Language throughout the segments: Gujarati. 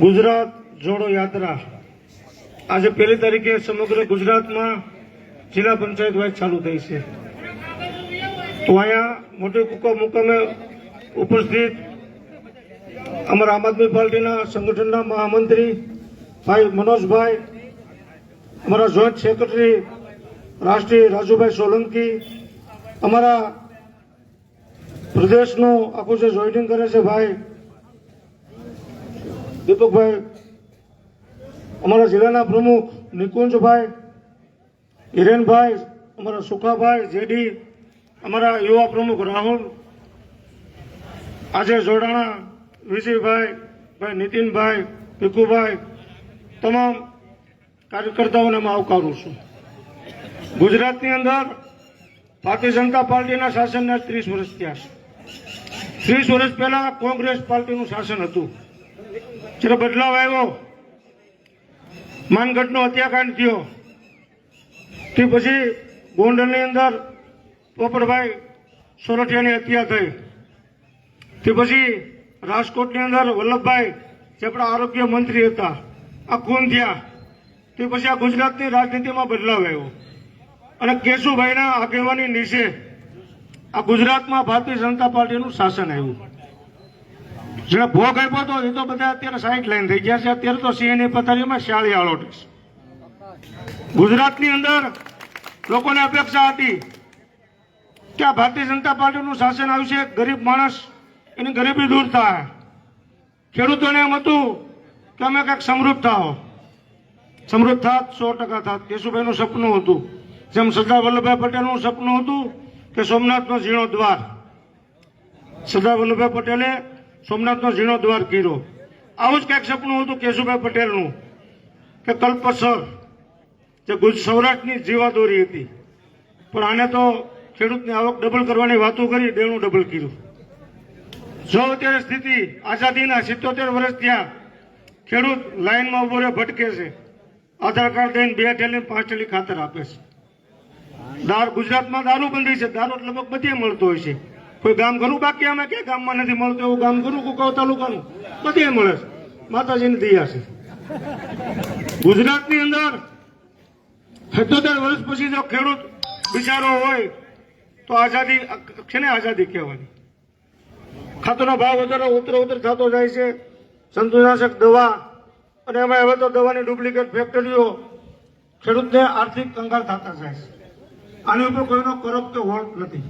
ગુજરાત જોડો યાત્રા. આજે પહેલી તારીખે સમગ્ર ગુજરાતમાં જિલ્લા પંચાયત વાઇઝ ચાલુ થઈ છે. તો અહીંયા મોટી કુકો મુકમે ઉપસ્થિત અમારા આમ આદમી પાર્ટીના સંગઠનના મહામંત્રી ભાઈ મનોજભાઈ, અમારા જોઈન્ટ સેક્રેટરી રાષ્ટ્રીય રાજુભાઈ સોલંકી, અમારા પ્રદેશનું આખું જે જોઈનિંગ કરે છે ભાઈ દીપકભાઈ, અમારા જિલ્લાના પ્રમુખ નિકુંજભાઈ, હિરેનભાઈ, અમારા સુખાભાઈ, જેડી, અમારા યુવા પ્રમુખ રાહુલ, આજે જોડાણા, વિજયભાઈ, ભાઈ નીતિનભાઈ, ભીખુભાઈ, તમામ કાર્યકર્તાઓને હું આવકારું છું. ગુજરાતની અંદર ભારતીય જનતા પાર્ટીના શાસનને ત્રીસ વર્ષ થયા છે. ત્રીસ વર્ષ પહેલા કોંગ્રેસ પાર્ટીનું શાસન હતું. જ્યારે બદલાવ આવ્યો. માનગઢનો હત્યાકાંડ થયો. તે પછી ગોંડલની અંદર પોપટભાઈ સોરઠિયાની હત્યા થઈ. તે પછી રાજકોટની અંદર વલ્લભભાઈ જે આપણા આરોગ્ય મંત્રી હતા. આ ખૂન થયા. તે પછી આ ગુજરાતની રાજનીતિમાં બદલાવ આવ્યો. અને કેશુભાઈના આગેવાની નીચે આ ગુજરાતમાં ભારતીય જનતા પાર્ટીનું શાસન આવ્યું. જેને ભોગ આપ્યો હતો એ તો બધા અત્યારે સાઈઠ લાઈન થઈ ગયા છે. અત્યારે તો સિંહની પથારીમાં શાળી આલોટ છે. ગુજરાતની અંદર લોકોને અપેક્ષા હતી કે આ ભારતીય જનતા પાર્ટીનું શાસન આવશે. ગરીબ માણસ એની ગરીબી દૂર થાય. ખેડૂતોને એમ હતું કે અમે કંઈક સમૃદ્ધ થાઓ. સમૃદ્ધ થાત, સો ટકા થાત. કેશુભાઈનું સપનું હતું. જેમ સરદાર વલ્લભભાઈ પટેલનું સપનું હતું કે સોમનાથનો ઝીણો દ્વાર. સરદાર વલ્લભભાઈ પટેલે સોમનાથનો જીર્ણોદ્વાર દ્વાર કર્યો. આવું જ કંઈક સપનું હતું કેશુભાઈ પટેલનું, કે કલ્પસર, જે ગુજ સૌરાષ્ટ્રની જીવાદોરી હતી. પણ આને તો ખેડૂતની આવક ડબલ કરવાની વાતો કરી દેણું ડબલ કર્યું. જો અત્યારે સ્થિતિ આઝાદીના સિત્તોતેર વર્ષ થયા, ખેડૂત લાઈનમાં ઊભો ભટકે છે. આધાર કાર્ડ દઈને બે ઠેલી પાંચ ઠેલી ખાતર આપે છે. દાર ગુજરાતમાં દારૂબંધી છે, દારૂ લગભગ બધે મળતો હોય છે. કોઈ ગામ ઘણું બાકી અમે કે? ગામમાં નથી મળતું એવું ગામ ઘણું કુકાવ તાલુકાનું બધે મળે છે. માતાજીની દયા છે. ગુજરાતની અંદર સિત્તોતેર વર્ષ પછી જો ખેડૂત બિચારો હોય, તો આઝાદી છે ને આઝાદી કહેવાની? ખાતરનો ભાવ વધારે, ઉતર ઉતર થતો જાય છે. જંતુનાશક દવા, અને એમાં હવે તો દવાની ડુપ્લિકેટ ફેક્ટરીઓ ખેડૂતને આર્થિક કંગાળ થતા જાય છે. આની ઉપર કોઈનો કરપ કે નથી.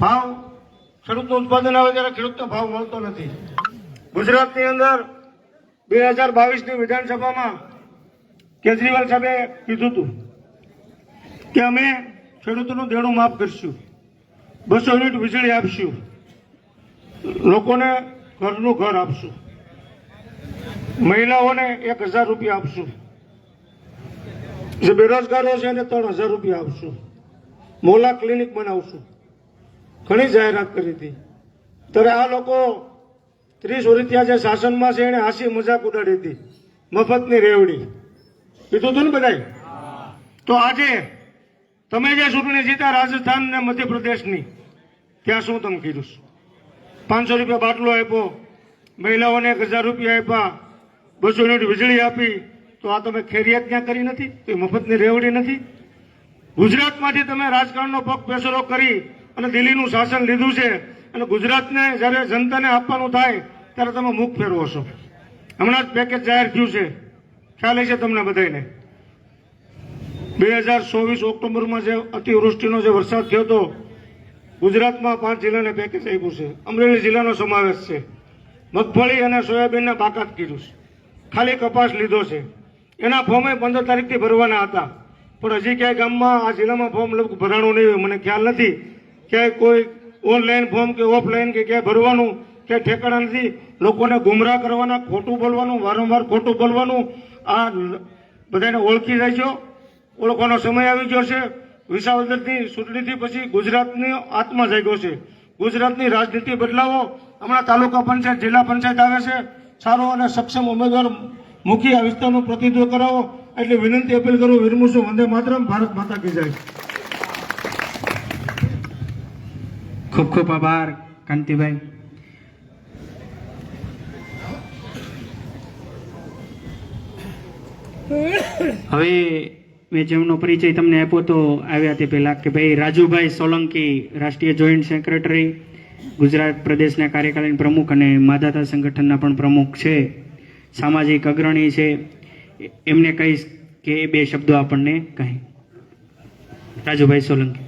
ભાવ? ખેડૂતનું ઉત્પાદન આવે ત્યારે ખેડૂતને ભાવ મળતો નથી. ગુજરાતની અંદર બે હજાર બાવીસની વિધાનસભામાં કેજરીવાલ સાહેબે કીધું હતું કે અમે ખેડૂતોનું દેણું માફ કરશું. બસો યુનિટ વીજળી આપશું. લોકોને ઘરનું ઘર આપશું. મહિલાઓને એક હજાર રૂપિયા આપશું. જે બેરોજગારો છે એને ત્રણ હજાર રૂપિયા આપશું. મોલા ક્લિનિક બનાવશું. ઘણી જાહેરાત કરી હતી. ત્યારે આ લોકો ત્રીસ વર્ષથી જે શાસનમાં છે એને હાસી મજાક ઉડાડી હતી. મફતની રેવડી. કીધું હતું ને બધાય? તો આજે તમે જે ચૂંટણી જીતા રાજસ્થાન ને મધ્યપ્રદેશની, ત્યાં શું તમે કીધું? પાંચસો રૂપિયા બાટલો આપ્યો, મહિલાઓને એક હજાર રૂપિયા આપ્યા, બસો યુનિટ વીજળી આપી. તો આ તમે ખેરિયાત ક્યાં કરી નથી? તો મફતની રેવડી નથી. ગુજરાતમાંથી તમે રાજકારણનો પગ પેસરો કરી અને દિલ્હીનું શાસન લીધું છે અને ગુજરાતને જ્યારે જનતાને આપવાનું થાય, ત્યારે તમે મુખ ફેરવો છો. હમણાં જ પેકેજ જાહેર થયું છે. ખ્યાલ છે તમને બધાને બે હજાર ચોવીસ ઓક્ટોબરમાં જે અતિવૃષ્ટિનો જે વરસાદ થયો હતો, ગુજરાતમાં પાંચ જિલ્લાને પેકેજ આપ્યું છે. અમરેલી જિલ્લાનો સમાવેશ છે. મગફળી અને સોયાબીનને બાકાત કીધું છે. ખાલી કપાસ લીધો છે. એના ફોર્મે પંદર તારીખથી ભરવાના હતા. પણ હજી ક્યાંય ગામમાં આ જિલ્લામાં ફોર્મ ભરાણું નહીં હોય, મને ખ્યાલ નથી. ક્યાંય કોઈ ઓનલાઈન ફોર્મ કે ઓફલાઈન કે ક્યાંય ભરવાનું કે ઠેકાણા નથી, લોકોને ગુમરાહ કરવાના, ખોટું બોલવાનું, વારંવાર ખોટું બોલવાનું, આ બધાને ઓળખી છો. ઓળખવાનો સમય આવી ગયો છે. વિસાવદરની ચૂંટણીથી પછી ગુજરાતની આત્મા જાગ્યો છે. ગુજરાતની રાજનીતિ બદલાવો. હમણાં તાલુકા પંચાયત, જિલ્લા પંચાયત આવે છે. સારો અને સક્ષમ ઉમેદવાર મૂકી આ વિસ્તારનું પ્રતિનિધિત્વ કરાવો. એટલે વિનંતી અપીલ કરું વિરમું વંદે માતરમ. ભારત માતા કી જાય. ખૂબ ખૂબ આભાર, કાંતિભાઈ. હવે મેં જેમનો પરિચય તમને આપ્યો તો આવ્યા તે પહેલાં કે ભાઈ રાજુભાઈ સોલંકી, રાષ્ટ્રીય જોઈન્ટ સેક્રેટરી ગુજરાત પ્રદેશના કાર્યકાલીન પ્રમુખ અને માધાતા સંગઠનના પણ પ્રમુખ છે, સામાજિક અગ્રણી છે. એમને કહીશ કે એ બે શબ્દો આપણને કહે. રાજુભાઈ સોલંકી.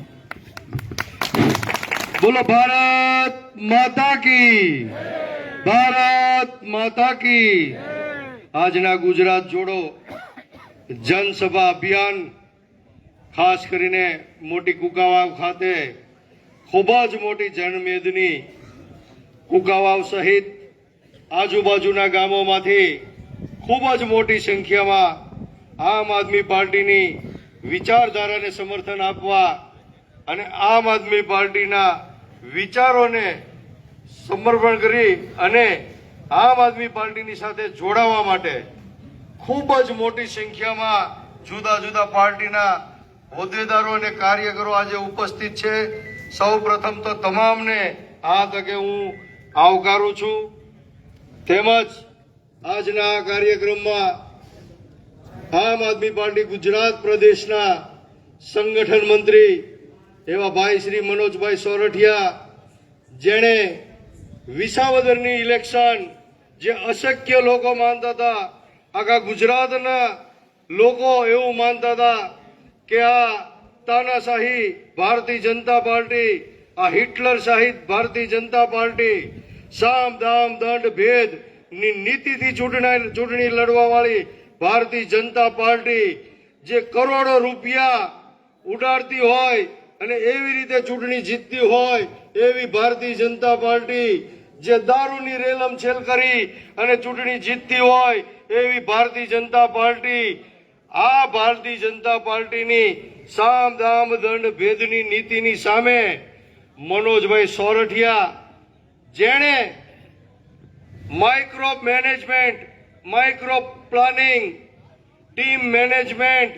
બોલો, ભારત માતા કી. ભારત માતા કી. આજના ગુજરાત જોડો જનસભા અભિયાન ખાસ કરીને મોટી કુકાવાવ ખાતે ખૂબ જ મોટી જનમેદની કુકાવાવ સહિત આજુબાજુના ગામોમાંથી ખૂબ જ મોટી સંખ્યામાં આમ આદમી પાર્ટીની વિચારધારાને સમર્થન આપવા અને આમ આદમી પાર્ટીના વિચારોને સમર્પણ કરી અને આમ આદમી પાર્ટીની સાથે જોડાવા માટે ખૂબ જ મોટી સંખ્યામાં જુદા જુદા પાર્ટીના હોદ્દેદારો અને કાર્યકરો આજે ઉપસ્થિત છે. સૌ પ્રથમ તો તમામને આ તકે હું આવકારું છું. તેમજ આજના આ કાર્યક્રમમાં આમ આદમી પાર્ટી ગુજરાત પ્રદેશના સંગઠન મંત્રી એવા ભાઈ શ્રી મનોજભાઈ સોરઠિયા, જેણે વિસાવદરની ઇલેક્શન જે અશક્ય લોકો માનતા હતા, આખા ગુજરાતના લોકો એવું માનતા હતા કે આ તાનાશાહી ભારતીય જનતા પાર્ટી, આ હિટલર શાહિત ભારતીય જનતા પાર્ટી સામ દામ દંડ ભેદની નીતિથી ચૂંટણી ચૂંટણી લડવા વાળી ભારતીય જનતા પાર્ટી જે કરોડો રૂપિયા ઉડાડતી હોય અને એવી રીતે ચૂંટણી જીતતી હોય એવી ભારતીય જનતા પાર્ટી જે દારૂની રેલમ છેલ કરી અને ચૂંટણી જીતતી હોય એવી ભારતીય જનતા પાર્ટી, આ ભારતીય જનતા પાર્ટીની સામ દામ દંડ ભેદની નીતિની સામે મનોજભાઈ સોરઠિયા, જેણે micro management micro planning team management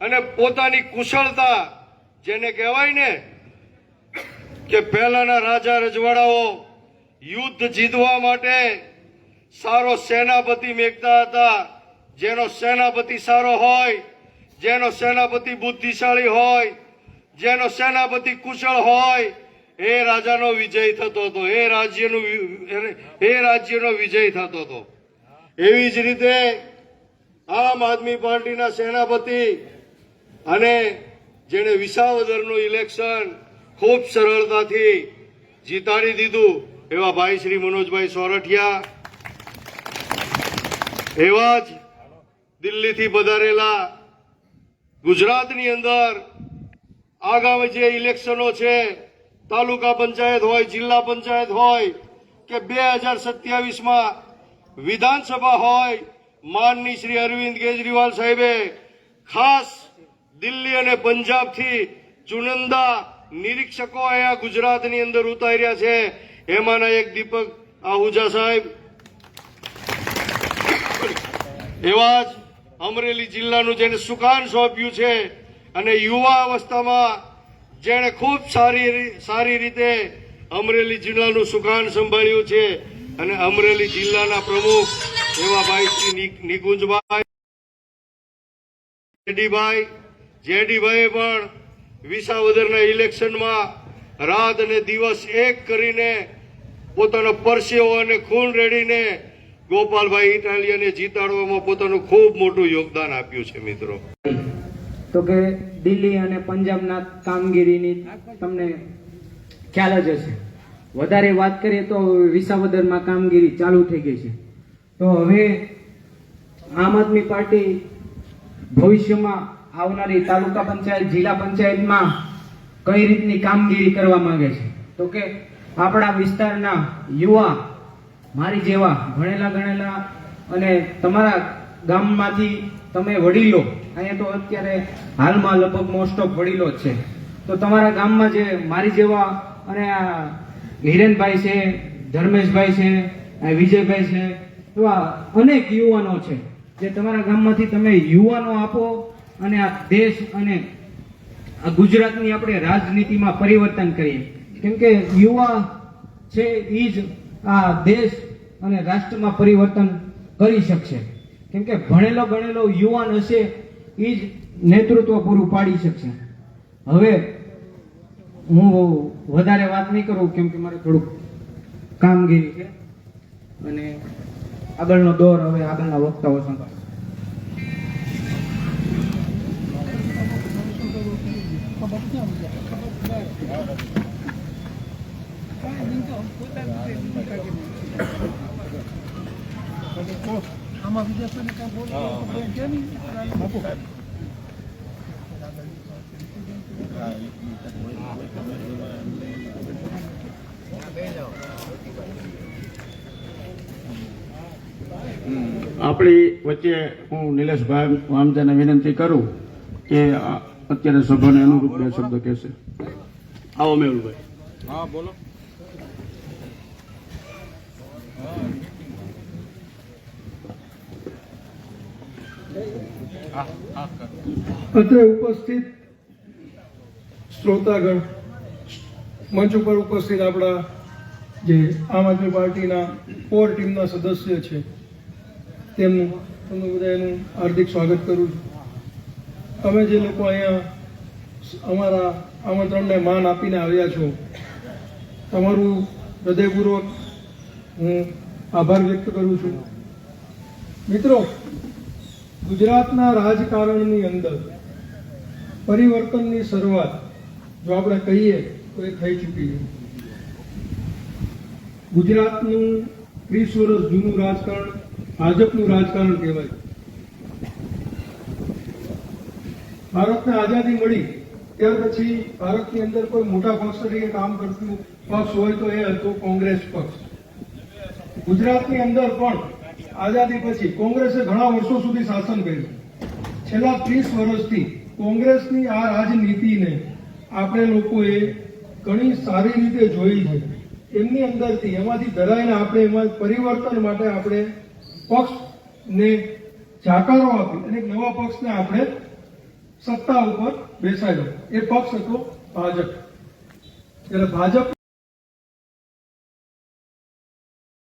અને પોતાની કુશળતા જેને કહેવાય ને કે પહેલાના રાજા રજવાડાઓ યુદ્ધ જીતવા માટે સારો સેનાપતિ મેઘતા હતા. જેનો સેનાપતિ સારો હોય, જેનો સેનાપતિ બુદ્ધિશાળી હોય, જેનો સેનાપતિ કુશળ હોય, એ રાજાનો વિજય થતો હતો. એ રાજ્યનું એ રાજ્યનો વિજય થતો હતો. એવી જ રીતે આમ આદમી પાર્ટીના સેનાપતિ અને જેણે વિસાવદરનું ઇલેક્શન ખૂબ સરળતાથી જીતાડી દીધું. એવા ભાઈ શ્રી મનોજભાઈ સોરઠિયા, એવા જ દિલ્હીથી પધારેલા ગુજરાતની અંદર આગામી જે ઇલેક્શનો છે, તાલુકા પંચાયત હોય, જિલ્લા પંચાયત હોય, કે બે હજાર સત્યાવીસમાં વિધાનસભા હોય, માનની શ્રી અરવિંદ કેજરીવાલ સાહેબે ખાસ દિલ્હી અને પંજાબથી ચુનંદા નિરીક્ષકો અહીંયા ગુજરાતની અંદર ઉતાર્યા છે. એમાંના એક દીપક આહુજા સાહેબ. એવા જ અમરેલી જિલ્લાનું જેને સુકાન સોંપ્યું છે અને યુવા અવસ્થામાં જેણે ખૂબ સારી સારી રીતે અમરેલી જિલ્લાનું સુકાન સંભાળ્યું છે અને અમરેલી જિલ્લાના પ્રમુખ એવા ભાઈ શ્રી નિકુંજભાઈ જેડીભાઈ જેડીભાઈએ પણ વિસાવદરના ઇલેક્શનમાં રાત અને દિવસ એક કરીને પોતાનો પરસેવો અને ખૂન રેડીને ગોપાલભાઈ ઇટાલિયાને જીતાડવામાં પોતાનું ખૂબ મોટું યોગદાન આપ્યું છે, મિત્રો. તો કે દિલ્હી અને પંજાબના કામગીરીની તમને ખ્યાલ જ હશે. વધારે વાત કરીએ તો વિસાવદરમાં કામગીરી ચાલુ થઈ ગઈ છે. તો હવે આમ આદમી પાર્ટી ભવિષ્યમાં આવનારી તાલુકા પંચાયત, જિલ્લા પંચાયતમાં કઈ રીતની કામગીરી કરવા માંગે છે? તો કે આપણા વિસ્તારના યુવા, મારી જેવા ભણેલા ગણેલા અને તમારા ગામમાંથી તમે વડીલો, અહીંયા તો અત્યારે હાલમાં લગભગ મોસ્ટ ઓફ વડીલો જ છે. તો તમારા ગામમાં જે મારી જેવા અને આ હિરેનભાઈ છે, ધર્મેશભાઈ છે વિજયભાઈ છે, એવા અનેક યુવાનો છે. જે તમારા ગામમાંથી તમે યુવાનો આપો અને આ દેશ અને ગુજરાતની આપણે રાજનીતિમાં પરિવર્તન કરીએ. કેમ કે યુવા છે એ જ આ દેશ અને રાષ્ટ્રમાં પરિવર્તન કરી શકશે. કેમ કે ભણેલો ગણેલો યુવાન હશે એ જ નેતૃત્વ પૂરું પાડી શકશે. હવે હું વધારે વાત નહીં કરું કેમ કે મારે થોડુંક કામગીરી છે. અને આગળનો દોર હવે આગળના વક્તાઓ આપણી વચ્ચે હું નિલેશભાઈ વામજાને વિનંતી કરું કે અત્યારે સભાને અનુરૂપ બે શબ્દ કહેશે. આવો મેહુલભાઈ અત્રે ઉપસ્થિત શ્રોતાગણ મંચ ઉપર ઉપસ્થિત આપણા જે આમ આદમી પાર્ટીના કોર ટીમના સદસ્ય છે તેમનું તમને બધાનું હાર્દિક સ્વાગત કરું છું. તમે જે લોકો અહીંયા અમારા આમંત્રણને માન આપીને આવ્યા છો, તમારું હૃદયપૂર્વક હું આભાર વ્યક્ત કરું છું. મિત્રો, ગુજરાતના રાજકારણની અંદર પરિવર્તનની શરૂઆત જો આપણે કહીએ તો એ થઈ ચૂકી છે. ગુજરાતનું ત્રીસ વર્ષ જૂનું રાજકારણ ભાજપનું રાજકારણ કહેવાય. ભારતને આઝાદી મળી, ત્યાર પછી ભારતની અંદર કોઈ મોટા પક્ષ તરીકે કામ કરતું પક્ષ હોય તો એ હતો કોંગ્રેસ પક્ષ. ગુજરાતની અંદર પણ આઝાદી પછી કોંગ્રેસે ઘણા વર્ષો સુધી શાસન કર્યું. છેલ્લા ત્રીસ વર્ષથી કોંગ્રેસની આ રાજનીતિને આપણે લોકોએ ઘણી સારી રીતે જોઈ છે. એમની અંદરથી, એમાંથી ધરાઈને આપણે એમાં પરિવર્તન માટે આપણે પક્ષને જાકારો આપી અને નવા પક્ષને આપણે સત્તા ઉપર બેસાયેલો એ પક્ષ હતો ભાજપ. એટલે ભાજપ